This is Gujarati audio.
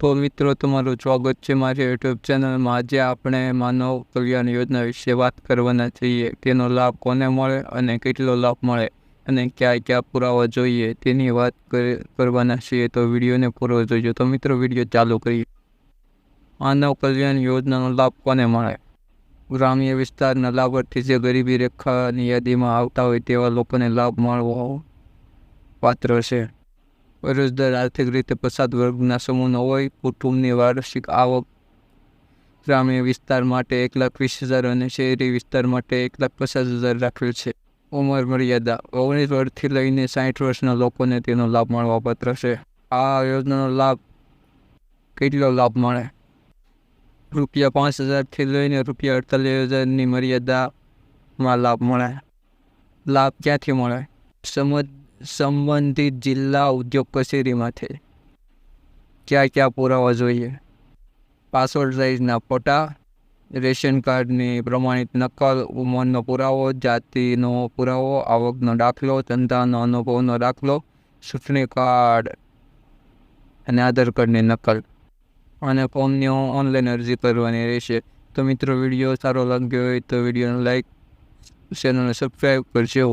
તો મિત્રો, તમારું સ્વાગત છે મારી યુટ્યુબ ચેનલમાં. આજે આપણે માનવ કલ્યાણ યોજના વિશે વાત કરવાના છીએ. તેનો લાભ કોને મળે અને કેટલો લાભ મળે અને ક્યાં ક્યાં પુરાવા જોઈએ તેની વાત કરી- કરવાના છીએ. તો વિડીયોને પૂરો જોઈએ તો મિત્રો, વીડિયો ચાલુ કરીએ. માનવ કલ્યાણ યોજનાનો લાભ કોને મળે? ગ્રામ્ય વિસ્તારના લાભાર્થી જે ગરીબી રેખાની યાદીમાં આવતા હોય તેવા લોકોને લાભ મળવો પાત્ર છે. અરજદાર આર્થિક રીતે પછાત વર્ગના સમૂહનો હોય, કુટુંબની વાર્ષિક આવક ગ્રામ્ય વિસ્તાર માટે એક લાખ વીસ હજાર અને શહેરી વિસ્તાર માટે એક લાખ પચાસ હજાર રાખેલ છે. ઉંમર મર્યાદા ઓગણીસ વર્ષથી લઈને સાઠ વર્ષના લોકોને તેનો લાભ મળવાપાત્ર છે. આ યોજનાનો લાભ કેટલો લાભ મળે? રૂપિયા પાંચ હજારથી લઈને રૂપિયા અડતાલીસ હજારની મર્યાદામાં લાભ મળે. લાભ ક્યાંથી મળે? સમજ સંબંધિત જિલ્લા ઉદ્યોગ કચેરીમાંથી ક્યાં ક્યાં પુરાવા જોઈએ? પાસપોર્ટ સાઇઝના ફોટા, રેશન કાર્ડની પ્રમાણિત નકલ, ઉંમરનો પુરાવો, જાતિનો પુરાવો, આવકનો દાખલો, ધંધાનો અનુભવનો દાખલો, ચૂંટણી કાર્ડ અને આધાર કાર્ડની નકલ અને ફોર્મની ઓનલાઈન અરજી કરવાની રહેશે. તો મિત્રો, વીડિયો સારો લાગ્યો હોય તો વિડીયોને લાઈક, ચેનલને સબસ્ક્રાઈબ કરજો.